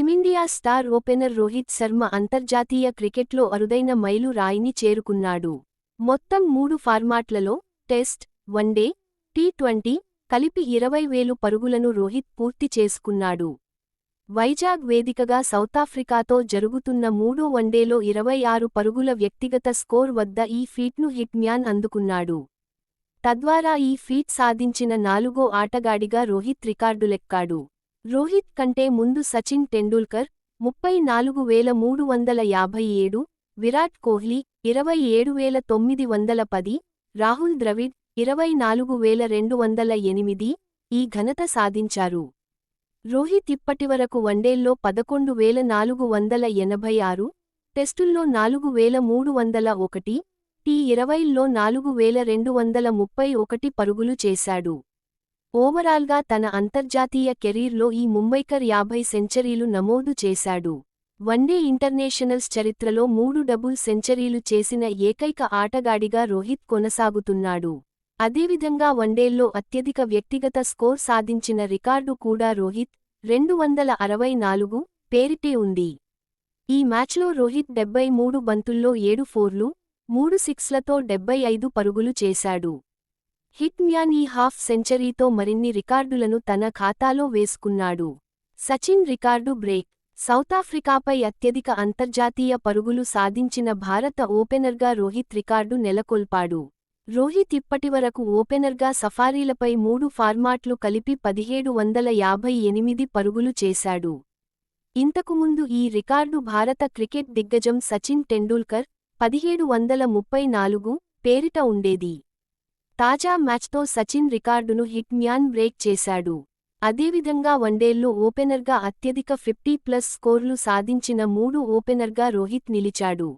Team India star opener Rohit Sharma అంతర్జాతీయ క్రికెట్లో అరుదైన మైలు రాయిని చేరుకున్నాడు. మొత్తం మూడు ఫార్మాట్లలో test one day T twenty కలిపి ఇరవై వేలు పరుగులను రోహిత్ పూర్తి చేసుకున్నాడు. వైజాగ్ వేదికగా సౌతాఫ్రికాతో జరుగుతున్న మూడో వన్డేలో ఇరవై ఆరు పరుగుల వ్యక్తిగత స్కోర్ వద్ద ఈ ఫీట్ను హిట్ మ్యాన్ అందుకున్నాడు. తద్వారా ఈ ఫీట్ సాధించిన నాలుగో ఆటగాడిగా రోహిత్ రికార్డులెక్కాడు. రోహిత్ కంటే ముందు సచిన్ టెండూల్కర్ ముప్పై నాలుగు వేల మూడు వందల యాభై ఏడు విరాట్ కోహ్లీ ఇరవై ఏడు వేల తొమ్మిది వందల పది రాహుల్ ద్రవిడ్ ఇరవై నాలుగు వేల రెండు వందల ఎనిమిది ఈ ఘనత సాధించారు. రోహిత్ ఇప్పటివరకు వన్డేల్లో పదకొండు వేల నాలుగు వందల ఎనభై ఆరు టెస్టుల్లో నాలుగు వేల మూడు వందల ఒకటి టీ ఇరవైల్లో నాలుగు వేల రెండు వందల ముప్పై ఒకటి పరుగులు చేశాడు. ఓవరాల్గా తన అంతర్జాతీయ కెరీర్లో ఈ ముంబైకర్ యాభై సెంచరీలు నమోదు చేశాడు. వన్డే ఇంటర్నేషనల్స్ చరిత్రలో మూడు డబుల్ సెంచరీలు చేసిన ఏకైక ఆటగాడిగా రోహిత్ కొనసాగుతున్నాడు. అదేవిధంగా వన్డేల్లో అత్యధిక వ్యక్తిగత స్కోర్ సాధించిన రికార్డు కూడా రోహిత్ రెండు వందల అరవై నాలుగు పేరిటే ఉంది. ఈ మ్యాచ్లో రోహిత్ డెబ్బై మూడు బంతుల్లో ఏడు ఫోర్లు మూడు సిక్స్లతో డెబ్బై ఐదు పరుగులు చేశాడు. హిట్ మ్యాన్ ఈ హాఫ్ సెంచరీతో మరిన్ని రికార్డులను తన ఖాతాలో వేసుకున్నాడు. సచిన్ రికార్డు బ్రేక్ సౌతాఫ్రికాపై అత్యధిక అంతర్జాతీయ పరుగులు సాధించిన భారత ఓపెనర్గా రోహిత్ రికార్డు నెలకొల్పాడు. రోహిత్ ఇప్పటివరకు ఓపెనర్గా సఫారీలపై మూడు ఫార్మాట్లు కలిపి పదిహేడు వందల యాభై ఎనిమిది పరుగులు చేశాడు. ఇంతకుముందు ఈ రికార్డు భారత క్రికెట్ దిగ్గజం సచిన్ టెండూల్కర్ పదిహేడు వందల ముప్పై నాలుగు పేరిట ఉండేది. తాజా మ్యాచ్తో సచిన్ రికార్డును హిట్ మ్యాన్ బ్రేక్ చేశాడు. అదేవిధంగా వన్డేల్లో ఓపెనర్గా అత్యధిక ఫిఫ్టీ ప్లస్ స్కోర్లు సాధించిన మూడు ఓపెనర్గా రోహిత్ నిలిచాడు.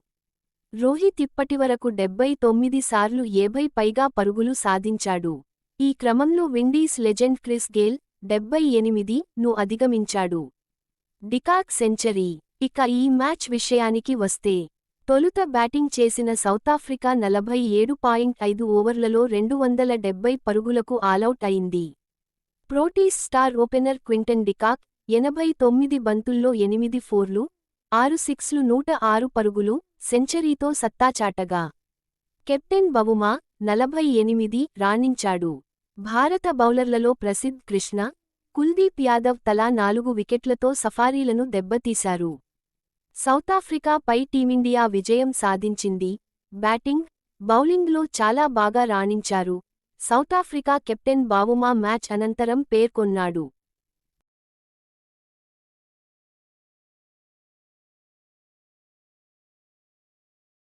రోహిత్ ఇప్పటివరకు డెబ్బై తొమ్మిది సార్లు ఏభై పైగా పరుగులు సాధించాడు. ఈ క్రమంలో విండీస్ లెజెండ్ క్రిస్ గేల్ డెబ్బై ఎనిమిది ను అధిగమించాడు. De Kock century. ఇక ఈ మ్యాచ్ విషయానికి వస్తే తొలుత బ్యాటింగ్ చేసిన సౌతాఫ్రికా నలభై ఏడు పాయింట్ ఐదు ఓవర్లలో రెండు వందల డెబ్బై పరుగులకు ఆలౌట్ అయింది. Proteas star opener Quinton de Kock ఎనభై తొమ్మిది బంతుల్లో ఎనిమిది ఫోర్లు ఆరు సిక్స్లు నూట ఆరు పరుగులు సెంచరీతో సత్తాచాటగా కెప్టెన్ బవుమా నలభై ఎనిమిది రాణించాడు. భారత బౌలర్లలో ప్రసిద్ధ్ కృష్ణ కుల్దీప్ యాదవ్ తలా నాలుగు వికెట్లతో సఫారీలను దెబ్బతీశారు. సౌతాఫ్రికాపై టీమిండియా విజయం సాధించింది. బ్యాటింగ్ బౌలింగ్లో చాలా బాగా రాణించారు. సౌతాఫ్రికా కెప్టెన్ బావుమా మ్యాచ్ అనంతరం పేర్కొన్నాడు.